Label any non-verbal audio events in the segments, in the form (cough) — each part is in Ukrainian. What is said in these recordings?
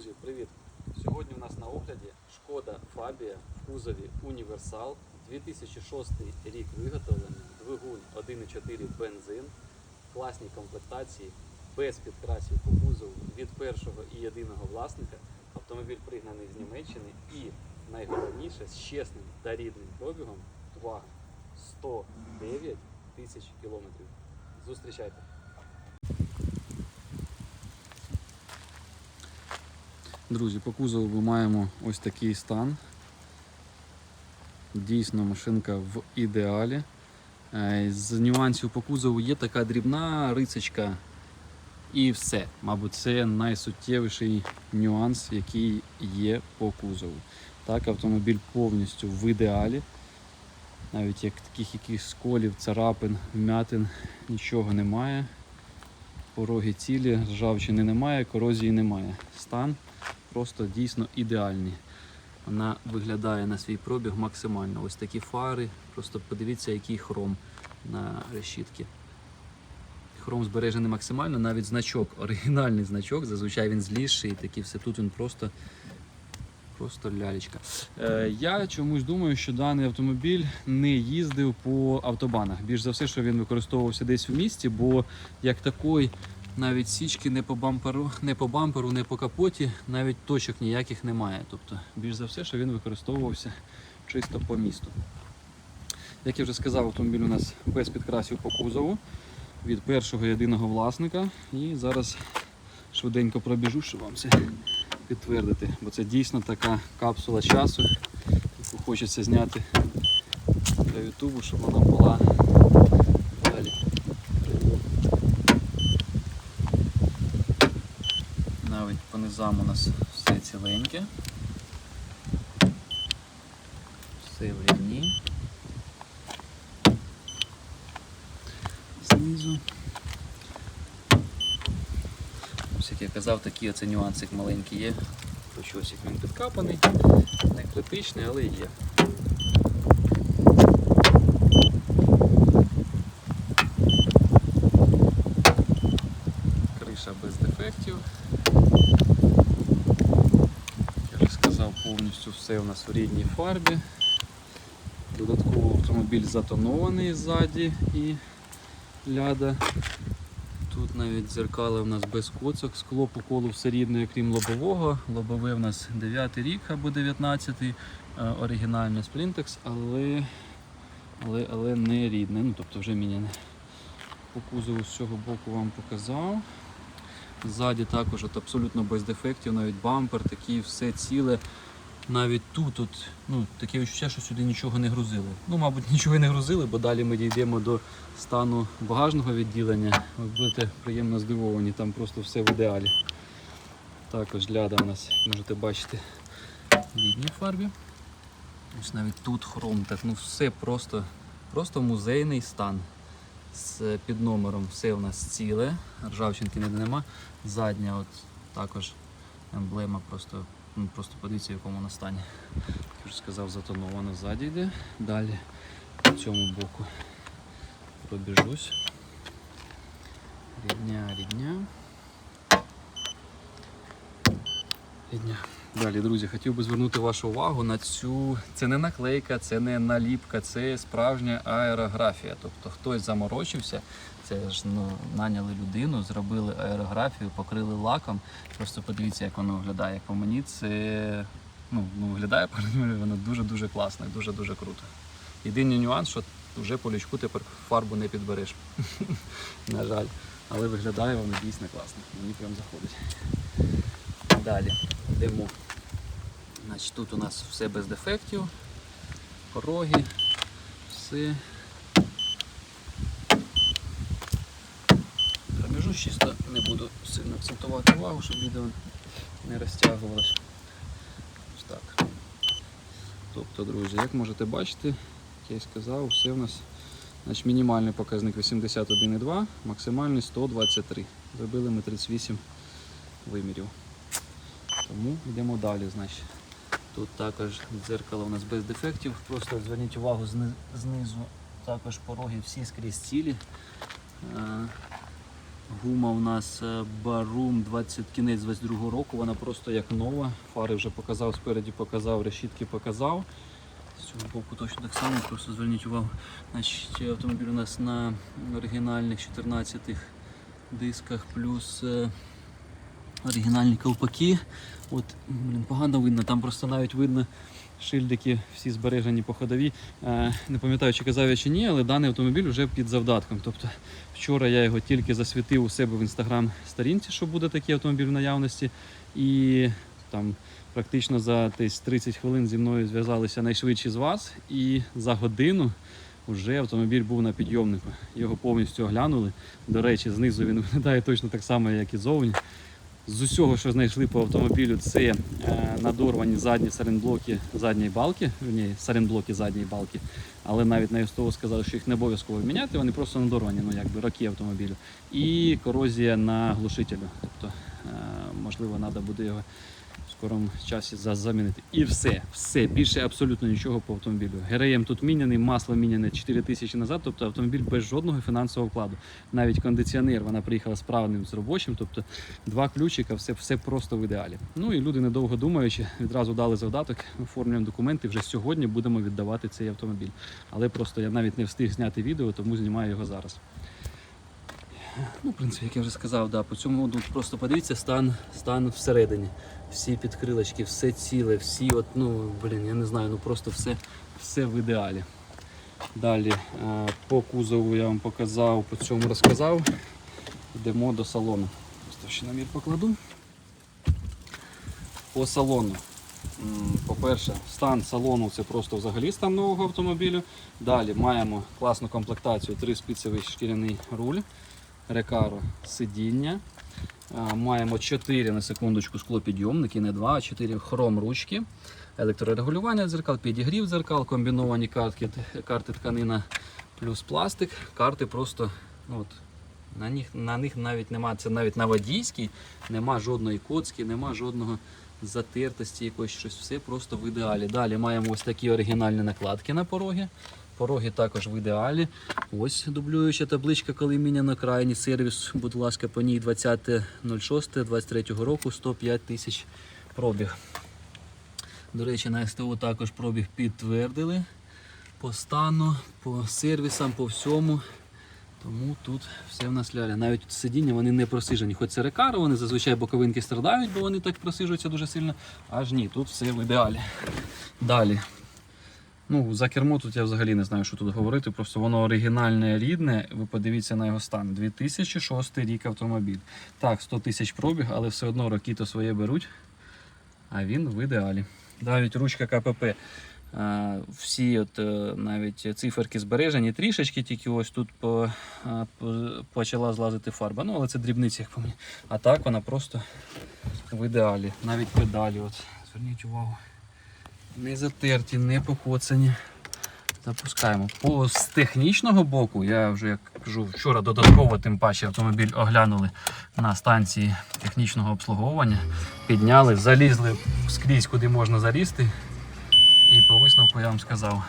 Друзі, привіт! Сьогодні у нас на огляді шкода Фабія в кузові Універсал 2006 рік виготовлення, двигун 1.4 бензин, класній комплектації, без підкрасів по кузову від першого і єдиного власника. Автомобіль пригнаний з Німеччини і найголовніше з чесним та рідним пробігом увага, 109 тисяч кілометрів. Зустрічайте! Друзі, по кузову ми маємо ось такий стан. Дійсно, машинка в ідеалі. Е, З нюансів по кузову є така дрібна рицечка і все. Мабуть, це найсуттєвіший нюанс, який є по кузову. Так, автомобіль повністю в ідеалі. Навіть як таких якихось сколів, царапин, вмятин, нічого немає. Пороги цілі, ржавчини немає, корозії немає. Стан просто дійсно ідеальні. Вона виглядає на свій пробіг максимально. Ось такі фари. Просто подивіться, який хром на решітки. Хром збережений максимально, навіть значок, оригінальний значок, зазвичай він злізший, і такий все тут він просто, просто лялечка. Е, я чомусь думаю, що даний автомобіль не їздив по автобанах. Більш за все, що він використовувався десь в місті, бо як такий навіть січки не по бамперу, не по бамперу, не по капоті, навіть точок ніяких немає. Тобто, більш за все, що він використовувався чисто по місту. Як я вже сказав, автомобіль у нас без підкрасів по кузову від першого єдиного власника. І зараз швиденько пробіжу, щоб вам це підтвердити. Бо це дійсно така капсула часу, яку хочеться зняти для Ютубу, щоб вона була далі. Навіть у нас все ціленьке. Все в рівні. Знизу. Ось як я казав, такі оце нюансик маленький є. Хоч ось як він підкапаний, не критичний, але є. Криша без дефектів. Повністю все у нас в рідній фарбі. Додатково автомобіль затонований ззаді і ляда. Тут навіть дзеркали у нас без коцок, скло по колу все рідне, крім лобового. Лобове у нас 9 рік або 19-й, оригінальний Sprintex, але, але, але не рідне, ну тобто вже міняне. По кузову з цього боку вам показав. Ззаді також от абсолютно без дефектів, навіть бампер такий, все ціле. Навіть тут от, ну, таке відчуття, що сюди нічого не грузили. Ну, мабуть, (laughs) нічого не грузили, бо далі ми дійдемо до стану багажного відділення. Ви будете приємно здивовані, там просто все в ідеалі. Також ляда у нас, можете бачити, в рідній фарбі. Ось навіть тут хром, так ну все просто, просто музейний стан. З під номером все у нас ціле, ржавчинки ніде нема. Задня от також емблема просто, ну, просто подивіться в якому вона стані. Як вже сказав, затоновано ззаді йде. Далі по цьому боку пробіжусь. Рідня, рідня. Рідня. Далі, друзі, хотів би звернути вашу увагу на цю. Це не наклейка, це не наліпка, це справжня аерографія. Тобто хтось заморочився, це ж ну, наняли людину, зробили аерографію, покрили лаком. Просто подивіться, як воно виглядає. Як по мені, це ну, ну, виглядає (laughs) воно дуже-дуже класно дуже-дуже круто. Єдиний нюанс, що вже по лючку тепер фарбу не підбереш. (laughs) На жаль. Але виглядає воно дійсно класно. Мені прям заходить. Далі йдемо. Значить, тут у нас все без дефектів, пороги, все. Пробіжу чисто, не буду сильно акцентувати увагу, щоб відео не розтягувалось. Ось так. Тобто, друзі, як можете бачити, як я і сказав, все у нас значить, мінімальний показник 81,2, максимальний 123. Зробили ми 38 вимірів. Тому йдемо далі. Значить. Тут також дзеркало у нас без дефектів. Просто зверніть увагу знизу також пороги всі скрізь цілі. Гума у нас е, Барум 20 кінець 22 року, вона просто як нова. Фари вже показав, спереді показав, решітки показав. З цього боку точно так само, просто зверніть увагу. Значить, автомобіль у нас на оригінальних 14 дисках плюс е, оригінальні ковпаки. От, блін, погано видно, там просто навіть видно шильдики всі збережені по ходові. Е, не пам'ятаю, чи казав я чи ні, але даний автомобіль вже під завдатком. Тобто вчора я його тільки засвітив у себе в інстаграм сторінці, що буде такий автомобіль в наявності. І там практично за десь 30 хвилин зі мною зв'язалися найшвидші з вас. І за годину вже автомобіль був на підйомнику. Його повністю оглянули. До речі, знизу він виглядає точно так само, як і зовні. З усього, що знайшли по автомобілю, це е, надорвані задні саренблоки задньої балки, ні, саренблоки задньої балки. Але навіть на СТО сказали, що їх не обов'язково міняти, вони просто надорвані, ну якби роки автомобілю. І корозія на глушителю. Тобто, е, можливо, треба буде його скорому часі замінити. І все, все, більше абсолютно нічого по автомобілю. ГРМ тут міняний, масло міняне 4 тисячі назад, тобто автомобіль без жодного фінансового вкладу. Навіть кондиціонер вона приїхала справним з робочим, тобто два ключика, все, все просто в ідеалі. Ну і люди, недовго думаючи, відразу дали завдаток, оформлюємо документи. Вже сьогодні будемо віддавати цей автомобіль. Але просто я навіть не встиг зняти відео, тому знімаю його зараз. Ну, в принципі, як я вже сказав, да, по цьому ну, просто подивіться стан, стан всередині. Всі підкрилочки, все ціле, всі, от, ну, блін, я не знаю, ну просто все, все в ідеалі. Далі е, по кузову я вам показав, по цьому розказав. Йдемо до салону. Просто ще намір покладу. По салону. По-перше, стан салону це просто взагалі стан нового автомобілю. Далі маємо класну комплектацію, триспицевий шкіряний руль, рекаро сидіння. Маємо 4 на секундочку склопідйомники, не 2, а 4 хром ручки, електрорегулювання дзеркал, підігрів дзеркал, комбіновані картки, карти тканина плюс пластик. Карти просто ну, от, на них, на них навіть немає, це навіть на водійській, нема жодної коцки, нема жодного затертості, якоїсь щось, все просто в ідеалі. Далі маємо ось такі оригінальні накладки на пороги. Пороги також в ідеалі. Ось дублююча табличка, коли міняно крайній сервіс, будь ласка, по ній 20.06.23 року 105 тисяч пробіг. До речі, на СТО також пробіг підтвердили по стану, по сервісам, по всьому. Тому тут все в нас ляля. Навіть сидіння вони не просижені. Хоч це рекари, вони зазвичай боковинки страдають, бо вони так просижуються дуже сильно. Аж ні, тут все в ідеалі. Далі. Ну, за кермо тут я взагалі не знаю, що тут говорити. Просто воно оригінальне, рідне. Ви подивіться на його стан. 2006 рік автомобіль. Так, 100 тисяч пробіг, але все одно роки то своє беруть. А він в ідеалі. Навіть ручка КПП. е, Всі от е, навіть циферки збережені трішечки, тільки ось тут по, е, по- почала злазити фарба. Ну, але це дрібниці, як по мені. А так вона просто в ідеалі. Навіть педалі. От. Зверніть увагу. Не затерті, не покоцані. Запускаємо. По з технічного боку, я вже як кажу, вчора додатково тим паче автомобіль оглянули на станції технічного обслуговування, підняли, залізли скрізь, куди можна залізти. І по висновку я вам сказав,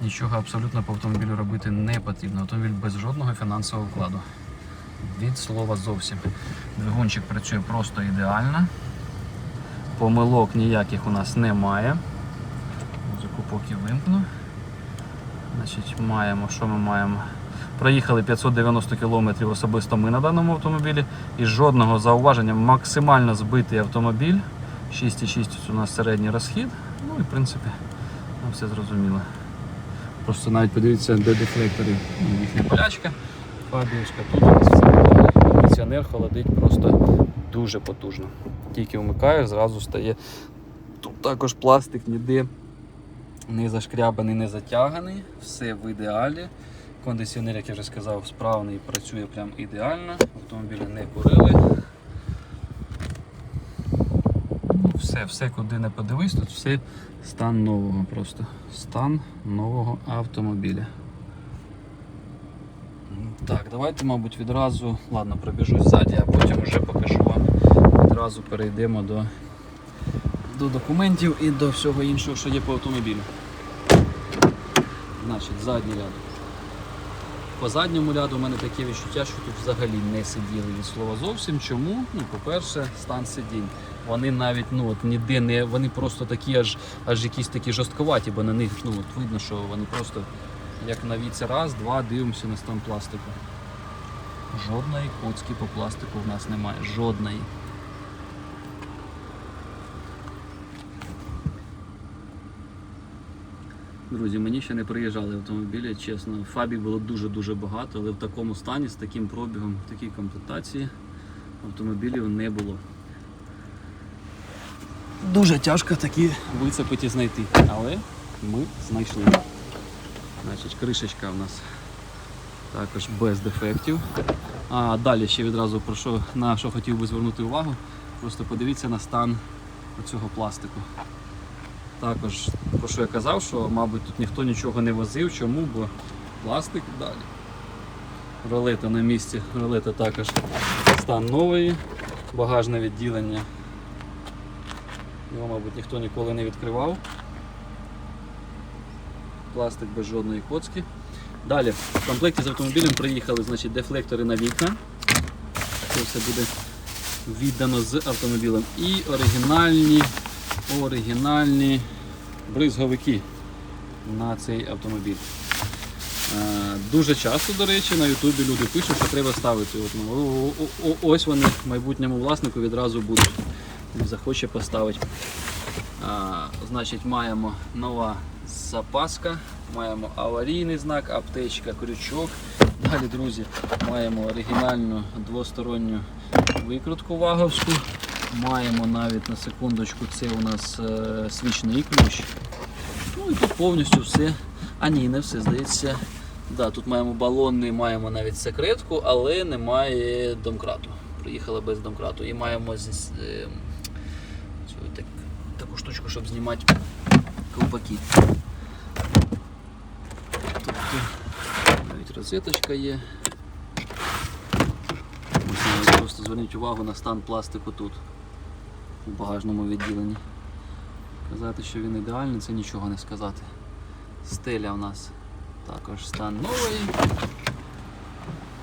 нічого абсолютно по автомобілю робити не потрібно. Автомобіль без жодного фінансового вкладу. Від слова зовсім. Двигунчик працює просто ідеально. Помилок ніяких у нас немає. Музику поки вимкну. Значить, маємо, що ми маємо? Проїхали 590 км особисто ми на даному автомобілі. І жодного зауваження. Максимально збитий автомобіль. 6,6 у нас середній розхід. Ну і в принципі, ну, все зрозуміло. Просто навіть подивіться, де дефлектори. Їхня полячка, фабієчка. Тут у нас все кондиціонер холодить просто дуже потужно. Тільки вмикаю, зразу стає. Тут також пластик ніде не зашкрябаний, не затяганий, все в ідеалі. Кондиціонер, як я вже сказав, справний, працює прям ідеально. Автомобілі не курили. Ну, все, все, куди не подивись, тут все стан нового просто. Стан нового автомобіля. Так, давайте, мабуть, відразу, ладно, пробіжусь ззаді, а потім вже покажу вам. Відразу перейдемо до, до документів і до всього іншого, що є по автомобілю. Значить, задній ряд. По задньому ряду у мене таке відчуття, що тут взагалі не сиділи від слова зовсім. Чому? Ну, по-перше, стан сидінь. Вони навіть ну, от, ніде не вони просто такі, аж аж якісь такі жорстковаті, бо на них ну, от видно, що вони просто як на віці раз, два, дивимося на стан пластику. Жодної коцки по пластику в нас немає. Жодної. Друзі, мені ще не приїжджали автомобілі, чесно. Фабі було дуже-дуже багато, але в такому стані, з таким пробігом, в такій комплектації автомобілів не було. Дуже тяжко такі вицепиті знайти, але ми знайшли. Значить, кришечка у нас також без дефектів. А далі ще відразу про що, на що хотів би звернути увагу. Просто подивіться на стан цього пластику. Також, про що я казав, що, мабуть, тут ніхто нічого не возив. Чому? Бо пластик далі. Ролета на місці, ролета також стан нової, багажне відділення. Його, мабуть, ніхто ніколи не відкривав. Пластик без жодної коцки. Далі, в комплекті з автомобілем приїхали значить, дефлектори на вікна. Це все буде віддано з автомобілем. І оригінальні, оригінальні бризговики на цей автомобіль. Е, Дуже часто, до речі, на Ютубі люди пишуть, що треба ставити. От, ну, ось вони майбутньому власнику відразу будуть. Захоче поставити. А, значить, маємо нова запаска, маємо аварійний знак, аптечка, крючок. Далі, друзі, маємо оригінальну двосторонню викрутку ваговську. Маємо навіть на секундочку, це у нас е, свічний ключ. Ну і тут повністю все. А ні, не все, здається. Да, тут маємо балонний, маємо навіть секретку, але немає домкрату. Приїхала без домкрату. І маємо з- е, так, таку штучку, щоб знімати ковпаки. Тобто навіть розеточка є. Просто зверніть увагу на стан пластику тут, у багажному відділенні. Казати, що він ідеальний, це нічого не сказати. Стеля у нас також стан новий.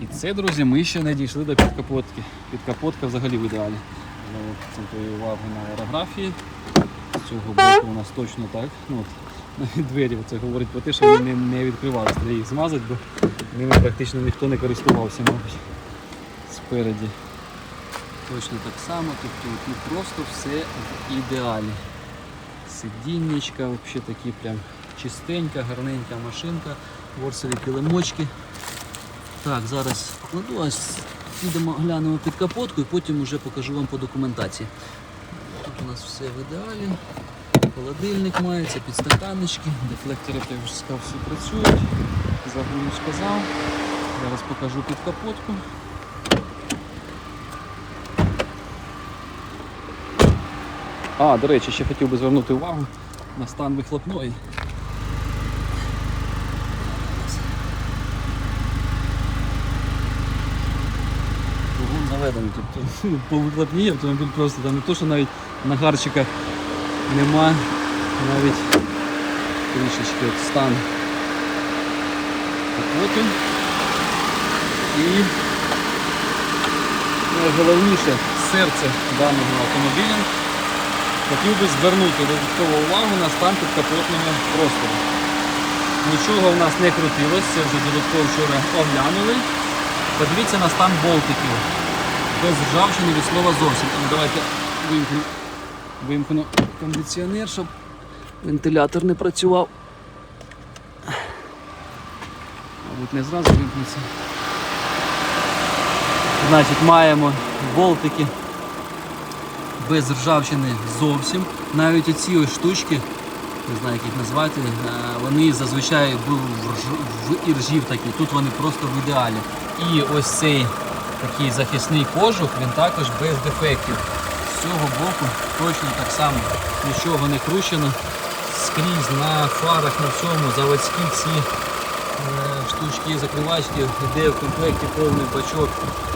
І це, друзі, ми ще не дійшли до підкапотки. Підкапотка взагалі в ідеалі. Знову акцентую увагу на аерографії. З цього боку у нас точно так. Ну, от, навіть двері це говорить про те, що вони не, не відкривалися. Треба їх змазати, бо ними практично ніхто не користувався, мабуть. Спереді. Точно так само, тобто тут просто все в ідеалі. Сидіннячка, взагалі такі прям чистенька, гарненька машинка, ворсові килимочки. Так, зараз покладу, ось підемо глянемо під капотку і потім вже покажу вам по документації. Тут у нас все в ідеалі. Холодильник мається, підстаканнички, дефлектори я вже сказав, всі працюють. Загулю сказав. Зараз покажу під капотку. А, до речі, ще хотів би звернути увагу на стан вихлопної. Двигун заведений. Тобто ну, (laughs) по вихлопній автомобіль просто там не то, що навіть нагарчика нема, навіть трішечки от стан капоту. І найголовніше серце даного автомобіля. Хотів би звернути додаткову увагу на стан підкапотного простору. Нічого в нас не крутилось, це вже додатково вчора оглянули. Подивіться на стан болтиків. Без ржавчини від слова зовсім. Ну, давайте вимкну, вимкну кондиціонер, щоб вентилятор не працював. Мабуть, не зразу вимкнеться. Значить, маємо болтики без ржавчини зовсім. Навіть оці ось штучки, не знаю, як їх назвати, е, вони зазвичай були в, іржів такі, тут вони просто в ідеалі. І ось цей такий захисний кожух, він також без дефектів. З цього боку точно так само нічого не кручено. Скрізь на фарах, на всьому заводські ці е, штучки закривачки, йде в комплекті повний бачок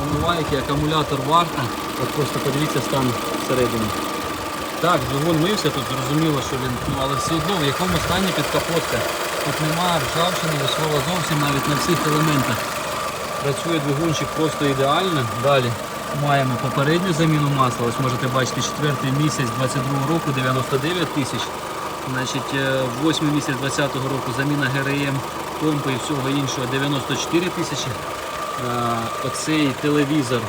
омивайки, акумулятор варта. От просто подивіться стан всередині. Так, двигун мився, тут зрозуміло, що він, ну але все одно в якому стані підкапотка. тут нема ржавчини, слова зовсім навіть на всіх елементах. Працює двигунчик просто ідеально. Далі маємо попередню заміну масла. Ось можете бачити четвертий місяць 22 року 99 тисяч. Значить, е, восьмий місяць 20-го року заміна ГРМ, помпи і всього іншого 94 тисячі. Е, Оцей телевізор,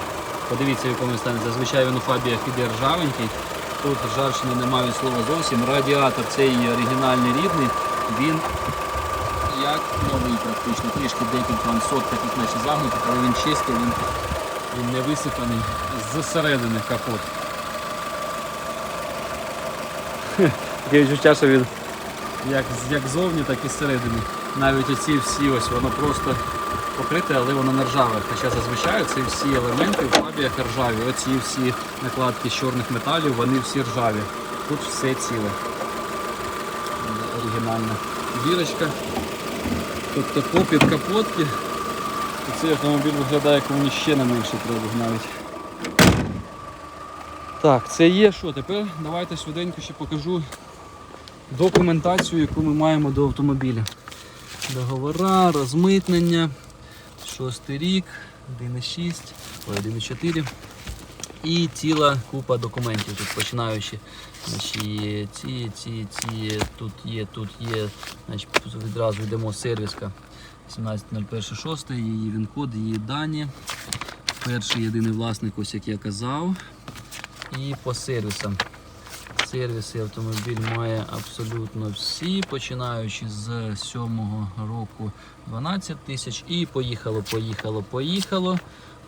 подивіться в якому стані, зазвичай він у фабіях іде ржавенький. Тут ржавчини немає від слова зовсім. Радіатор цей оригінальний рідний, він як новий практично. Трішки декілька сот таких наче загнутих, але він чистий, він, він не висипаний зсередини капот. Таке відчуття, що він як, як зовні, так і зсередини. Навіть оці всі ось воно просто покрите, але воно не ржаве. Хоча зазвичай ці всі елементи в фабіях ржаві. Оці всі накладки з чорних металів, вони всі ржаві. Тут все ціле. Оригінальна бірочка. Тобто попід капотки. Цей автомобіль виглядає, як мені ще на менший пробіг навіть. Так, це є що? Тепер давайте швиденько ще покажу документацію, яку ми маємо до автомобіля. Договора, розмитнення, шостий рік, 1,6, ой, 1,4. І ціла купа документів тут починаючи. Значить, ці, ці, ці, тут є, тут є. Значить, відразу йдемо сервіска 17.01.6, її він-код, її дані. Перший єдиний власник, ось як я казав. І по сервісам. Сервіси автомобіль має абсолютно всі, починаючи з 7-го року 12 тисяч. І поїхало, поїхало, поїхало.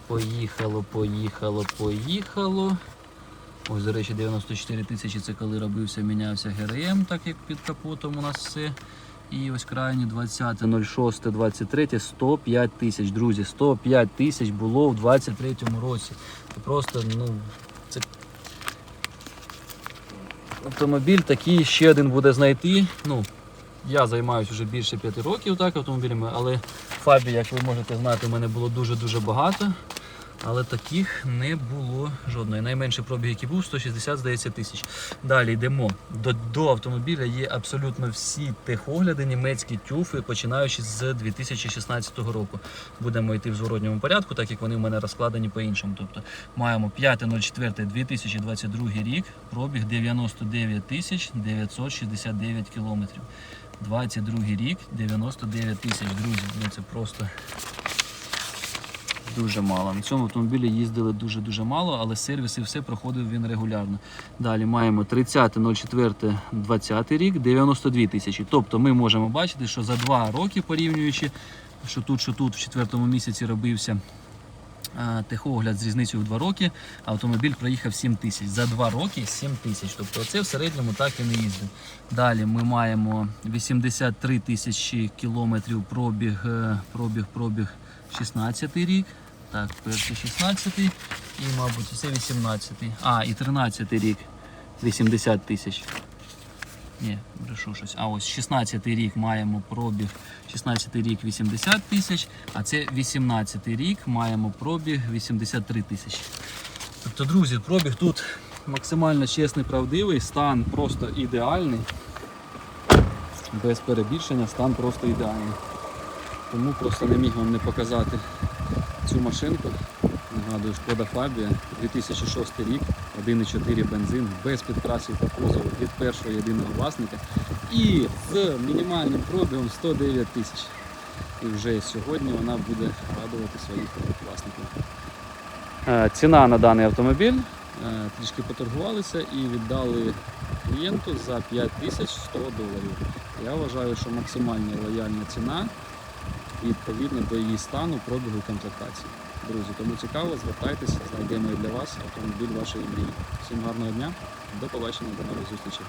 Поїхало, поїхало, поїхало. Ось, до речі, 94 тисячі це коли робився, мінявся ГРМ, так як під капотом у нас все. І ось крайні 20.06, 23, 105 тисяч, друзі. 105 тисяч було в 23-му році. Це просто, ну, це автомобіль такий ще один буде знайти. Ну, я займаюся вже більше 5 років так, автомобілями, але фабі, як ви можете знати, у мене було дуже-дуже багато. Але таких не було жодної. Найменший пробіг, який був, 160, здається, тисяч. Далі йдемо. До, до автомобіля є абсолютно всі техогляди, німецькі тюфи, починаючи з 2016 року. Будемо йти в зворотньому порядку, так як вони в мене розкладені по-іншому. Тобто маємо 5.04.2022 рік, пробіг 99 тисяч 969 кілометрів. 22 рік, 99 тисяч, друзі. Ну це просто дуже мало. На цьому автомобілі їздили дуже-дуже мало, але сервіси все проходив він регулярно. Далі маємо 30.04.20 рік, 92 тисячі. Тобто ми можемо бачити, що за два роки порівнюючи, що тут, що тут в четвертому місяці робився. а, Техогляд з різницею в 2 роки, автомобіль проїхав 7 тисяч. За 2 роки 7 тисяч. Тобто це в середньому так і не їздив. Далі ми маємо 83 тисячі кілометрів пробіг, е, пробіг, пробіг 16 рік. Так, перший 16 і, мабуть, це 18. А, і 13 рік 80 тисяч. Ні, брешу щось. А ось 16 рік маємо пробіг. 16 рік 80 тисяч, а це 18 рік маємо пробіг 83 тисячі. Тобто, друзі, пробіг тут максимально чесний, правдивий, стан просто ідеальний. Без перебільшення, стан просто ідеальний. Тому просто не міг вам не показати цю машинку. Нагадую, шкода Фабія, 2006 рік, 1,4 бензин, без підкрасів та кузову від першого єдиного власника і з мінімальним пробігом 109 тисяч. І вже сьогодні вона буде радувати своїх власників. Е, Ціна на даний автомобіль. е, Трішки поторгувалися і віддали клієнту за 5100 доларів. Я вважаю, що максимально лояльна ціна відповідно до її стану, пробігу комплектації. Друзі, кому цікаво, звертайтеся, знайдемо і для вас автомобіль вашої мрії. Всім гарного дня, до побачення, до нових зустрічей.